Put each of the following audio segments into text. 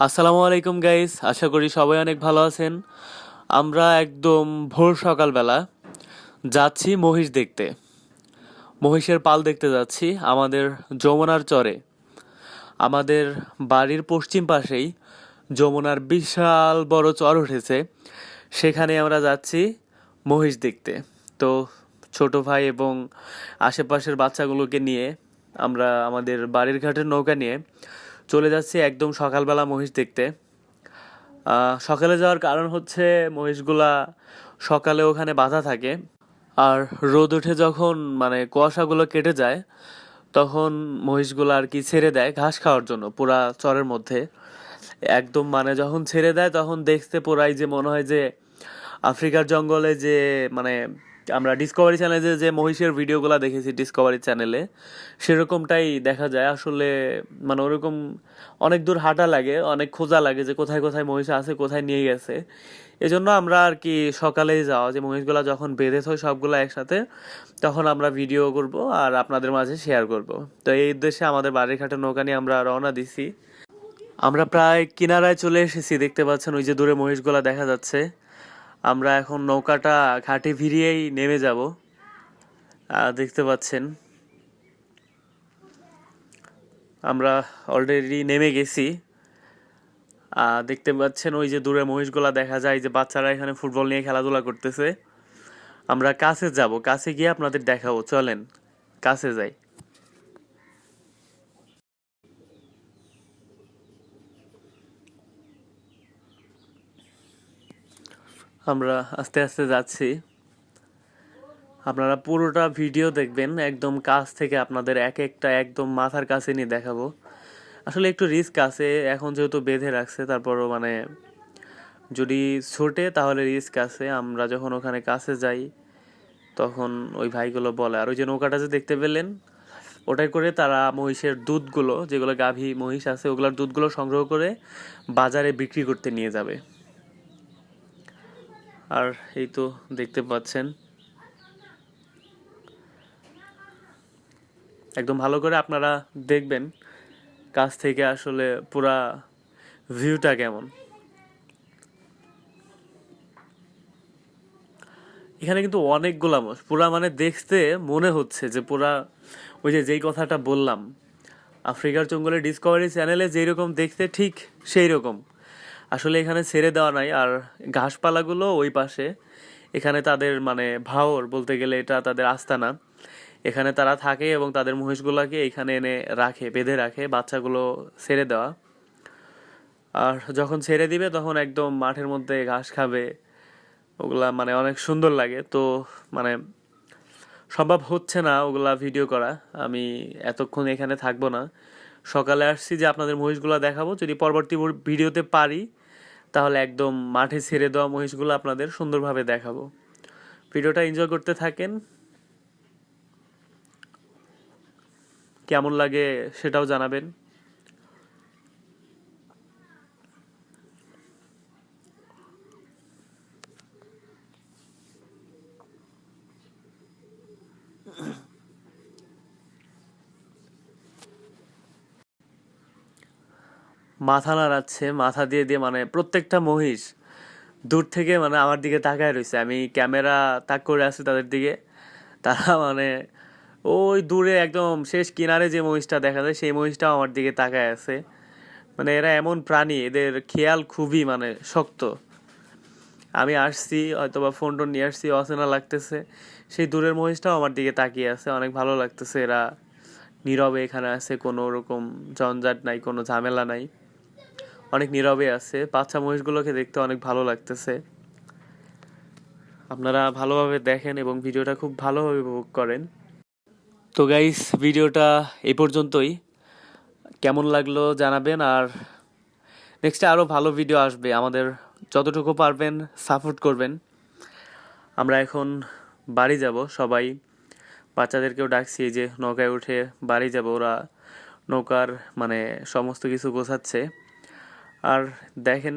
আসসালামু আলাইকুম গাইস আশা করি সবাই অনেক ভালো আছেন। আমরা একদম ভোর সকালবেলা যাচ্ছি মহিষ দেখতে। মহিষের পাল দেখতে যাচ্ছি, আমাদের যমুনার চরে। আমাদের বাড়ির পশ্চিম পাশেই যমুনার বিশাল বড় চর উঠেছে। সেখানে আমরা যাচ্ছি মহিষ দেখতে। তো ছোট ভাই এবং আশেপাশের বাচ্চাগুলোকে নিয়ে আমরা আমাদের বাড়ির ঘাটের নৌকা নিয়ে চলে যাচ্ছি একদম সকালবেলা মহিষ দেখতে। সকালে যাওয়ার কারণ হচ্ছে মহিষগুলা সকালে ওখানে বাঁধা থাকে। আর রোদ উঠে যখন মানে কুয়াশাগুলো কেটে যায়, তখন মহিষগুলো আর কি ছেড়ে দেয় ঘাস খাওয়ার জন্য পুরা চরের মধ্যে। একদম মানে যখন ছেড়ে দেয় তখন দেখতে পুরাই যে মনে হয় যে আফ্রিকার জঙ্গলে যে মানে আমরা ডিসকভারি চ্যানেলে যে মহিষের ভিডিওগুলো দেখেছি ডিসকভারি চ্যানেলে সেরকমটাই দেখা যায়। আসলে মানে ওরকম অনেক দূর হাঁটা লাগে, অনেক খোঁজা লাগে যে কোথায় কোথায় মহিষ আছে, কোথায় নিয়ে গেছে। এজন্য আমরা আর কি সকালেই যাওয়া, যে মহিষগুলা যখন বেঁধে হয় সবগুলো একসাথে, তখন আমরা ভিডিও করব আর আপনাদের মাঝে শেয়ার করব। তো এই উদ্দেশ্যে আমাদের বাড়ির ঘাটে নৌকা নিয়ে আমরা রওনা দিছি। আমরা প্রায় কিনারায় চলে এসেছি, দেখতে পাচ্ছেন ওই যে দূরে মহিষগুলা দেখা যাচ্ছে। আমরা এখন নৌকাটা ঘাটে ভিড়িয়েই নেমে যাব। দেখতে পাচ্ছেন। আমরা অলরেডি নেমে গেছি। দেখতে পাচ্ছেন ওই যে দূরে মহিষগুলা দেখা যায় যে বাচ্চারা এখানে ফুটবল নিয়ে খেলাধুলা করতেছে। আমরা কাছে যাব, কাছে গিয়ে আপনাদের দেখাবো, চলেন, কাছে যাই। আমরা আস্তে আস্তে যাচ্ছি। আপনারা পুরোটা ভিডিও দেখবেন, একদম কাছ থেকে আপনাদের এক একটা একদম মাথার কাছে নিয়ে দেখাবো। আসলে একটু রিস্ক আছে, এখন যেহেতু বেঁধে রাখছে, তারপরও মানে যদি ছোটে তাহলে রিস্ক আছে। আমরা যখন ওখানে কাছে যাই, তখন ওই ভাইগুলো বলে, আর ওই যে নৌকাটা যে দেখতে পেলেন, ওটাই করে তারা মহিষের দুধগুলো, যেগুলো গাভী মহিষ আছে, ওগুলোর দুধগুলো সংগ্রহ করে বাজারে বিক্রি করতে নিয়ে যাবে। আর এই তো দেখতে পাচ্ছেন। একদম ভালো করে আপনারা দেখবেন কাছ থেকে আসলে পুরা ভিউটা কেমন। এখানে কিন্তু অনেকগুলা মোষ পুরা মানে দেখতে মনে হচ্ছে যে পুরা ওই যে যেই কথাটা বললাম, আফ্রিকার জঙ্গলে ডিসকভারি চ্যানেলে যেই রকম দেখতে ঠিক সেই রকম। আসলে এখানে ছেড়ে দেওয়া নাই। আর ঘাসপালাগুলো ওই পাশে। এখানে তাদের মানে ভাওর বলতে গেলে এটা তাদের আস্তানা। এখানে তারা থাকে এবং তাদের মহিষগুলোকে এখানে এনে রাখে, বেঁধে রাখে, বাচ্চাগুলো ছেড়ে দেওয়া। আর যখন ছেড়ে দিবে তখন একদম মাঠের মধ্যে ঘাস খাবে। ওগুলা মানে অনেক সুন্দর লাগে। তো মানে সম্ভব হচ্ছে না ওগুলা ভিডিও করা। আমি এতক্ষণ এখানে থাকব না। সকালে আসছি যে আপনাদের মহিষগুলো দেখাবো। যদি পরবর্তী ভিডিওতে পারি তাহলে একদম মাঠে ছেড়ে দেওয়া মহিষগুলো আপনাদের সুন্দরভাবে দেখাবো। ভিডিওটা এনজয় করতে থাকেন। কেমন লাগে সেটাও জানাবেন। মাথা নাড়াচ্ছে, মাথা দিয়ে দিয়ে মানে প্রত্যেকটা মহিষ দূর থেকে মানে আমার দিকে তাকায় রয়েছে আমি ক্যামেরা তাক করে আছি তাদের দিকে। তারা মানে ওই দূরে একদম শেষ কিনারে যে মহিষটা দেখা যায়, সেই মহিষটাও আমার দিকে তাকায় আছে। মানে এরা এমন প্রাণী, এদের খেয়াল খুবই মানে শক্ত। আমি আসছি হয়তো বা ফোন টোন নিয়ে আসছি, অচেনা লাগতেছে। সেই দূরের মহিষটাও আমার দিকে তাকিয়ে আছে, অনেক ভালো লাগতেছে। এরা নীরবে এখানে আছে, কোনো রকম জঞ্জাট নাই, কোনো ঝামেলা নাই। অনেক নীরবে আছে। বাচ্চা মহিষগুলোকে দেখতে অনেক ভালো লাগতেছে। আপনারা ভালোভাবে দেখেন এবং ভিডিওটা খুব ভালোভাবে উপভোগ করেন। তো গাইস ভিডিওটা এই পর্যন্তই। কেমন লাগল জানাবেন আর নেক্সটে আরও ভালো ভিডিও আসবে। আমাদের যতটুকু পারবেন সাপোর্ট করবেন। আমরা এখন বাড়ি যাব। সবাই বাচ্চাদেরকেও ডাকছি যে নৌকায় উঠে বাড়ি যাব। ওরা নৌকার মানে সমস্ত কিছু গোছাচ্ছে। আর দেখেন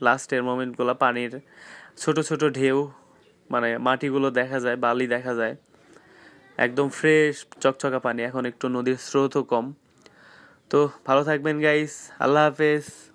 লাস্টের মোমেন্টগুলো পানির ছোট ছোট ঢেউ মানে মাটিগুলো দেখা যায়, বালি দেখা যায়। একদম ফ্রেশ চকচকা পানি, এখন একটু নদীর স্রোতও কম। তো ভালো থাকবেন গাইস আল্লাহ হাফেজ।